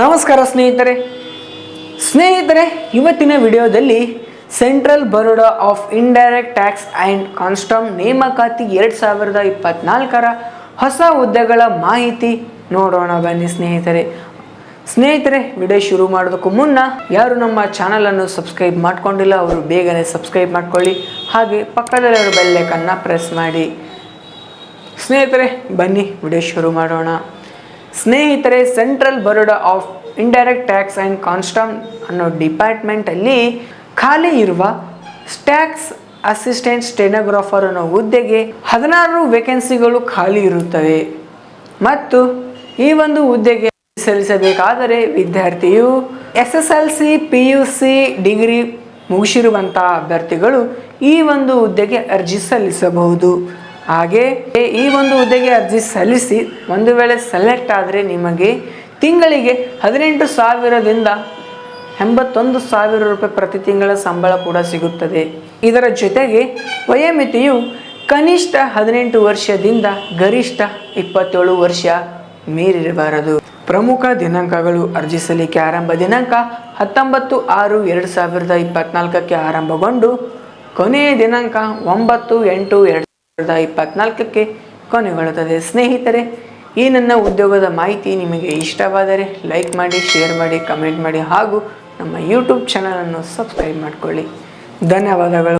ನಮಸ್ಕಾರ ಸ್ನೇಹಿತರೆ. ಸ್ನೇಹಿತರೆ, ಇವತ್ತಿನ ವಿಡಿಯೋದಲ್ಲಿ central board of indirect tax and customs ನೇಮಕಾತಿ ಎರಡು ಸಾವಿರದ ಇಪ್ಪತ್ನಾಲ್ಕರ ಹೊಸ ಹುದ್ದೆಗಳ ಮಾಹಿತಿ ನೋಡೋಣ ಬನ್ನಿ ಸ್ನೇಹಿತರೆ. ಸ್ನೇಹಿತರೆ, ವಿಡಿಯೋ ಶುರು ಮಾಡೋದಕ್ಕೂ ಮುನ್ನ ಯಾರು ನಮ್ಮ ಚಾನಲನ್ನು ಸಬ್ಸ್ಕ್ರೈಬ್ ಮಾಡ್ಕೊಂಡಿಲ್ಲ, ಅವರು ಬೇಗನೆ ಸಬ್ಸ್ಕ್ರೈಬ್ ಮಾಡ್ಕೊಳ್ಳಿ, ಹಾಗೆ ಪಕ್ಕದಲ್ಲಿರೋ ಬೆಲ್ಲೈಕನ್ನ ಪ್ರೆಸ್ ಮಾಡಿ. ಸ್ನೇಹಿತರೆ, ಬನ್ನಿ, ವಿಡಿಯೋ ಶುರು ಮಾಡೋಣ. ಸ್ನೇಹಿತರೆ central board of indirect tax and customs ಅನ್ನೋ ಡಿಪಾರ್ಟ್ಮೆಂಟಲ್ಲಿ ಖಾಲಿ ಇರುವ ಸ್ಟ್ಯಾಕ್ಸ್ ಅಸಿಸ್ಟೆಂಟ್ ಸ್ಟೆನೋಗ್ರಾಫರ್ ಅನ್ನೋ ಹುದ್ದೆಗೆ ಹದಿನಾರು ವೇಕೆನ್ಸಿಗಳು ಖಾಲಿ ಇರುತ್ತವೆ. ಮತ್ತು ಈ ಒಂದು ಹುದ್ದೆಗೆ ಸಲ್ಲಿಸಬೇಕಾದರೆ ವಿದ್ಯಾರ್ಥಿಯು S S L C P U C degree ಮುಗಿಸಿರುವಂತಹ ಅಭ್ಯರ್ಥಿಗಳು ಈ ಒಂದು ಹುದ್ದೆಗೆ ಅರ್ಜಿ ಸಲ್ಲಿಸಬಹುದು. ಹಾಗೆ ಈ ಒಂದು ಹುದ್ದೆಗೆ ಅರ್ಜಿ ಸಲ್ಲಿಸಿ ಒಂದು ವೇಳೆ ಸೆಲೆಕ್ಟ್ ಆದರೆ ನಿಮಗೆ ತಿಂಗಳಿಗೆ ಹದಿನೆಂಟು ಸಾವಿರದಿಂದ ಎಂಬತ್ತೊಂದು ಸಾವಿರ ರೂಪಾಯಿ ಪ್ರತಿ ತಿಂಗಳ ಸಂಬಳ ಕೂಡ ಸಿಗುತ್ತದೆ. ಇದರ ಜೊತೆಗೆ ವಯೋಮಿತಿಯು ಕನಿಷ್ಠ ಹದಿನೆಂಟು ವರ್ಷದಿಂದ ಗರಿಷ್ಠ ಇಪ್ಪತ್ತೇಳು ವರ್ಷ ಮೀರಿರಬಾರದು. ಪ್ರಮುಖ ದಿನಾಂಕಗಳು ಅರ್ಜಿ ಸಲ್ಲಿಕೆ ಆರಂಭ ದಿನಾಂಕ ಹತ್ತೊಂಬತ್ತು ಆರು ಎರಡು ಸಾವಿರದ ಇಪ್ಪತ್ನಾಲ್ಕಕ್ಕೆ ಆರಂಭಗೊಂಡು ಕೊನೆಯ ದಿನಾಂಕ ಒಂಬತ್ತು ಎಂಟು ಎರಡು ಸಾವಿರದ ಇಪ್ಪತ್ನಾಲ್ಕಕ್ಕೆ ಕೊನೆಗೊಳ್ಳುತ್ತದೆ. ಸ್ನೇಹಿತರೆ, ಈ ನನ್ನ ಉದ್ಯೋಗದ ಮಾಹಿತಿ ನಿಮಗೆ ಇಷ್ಟವಾದರೆ ಲೈಕ್ ಮಾಡಿ, ಶೇರ್ ಮಾಡಿ, ಕಮೆಂಟ್ ಮಾಡಿ ಹಾಗೂ ನಮ್ಮ ಯೂಟ್ಯೂಬ್ ಚಾನಲನ್ನು ಸಬ್ಸ್ಕ್ರೈಬ್ ಮಾಡಿಕೊಳ್ಳಿ. ಧನ್ಯವಾದಗಳು.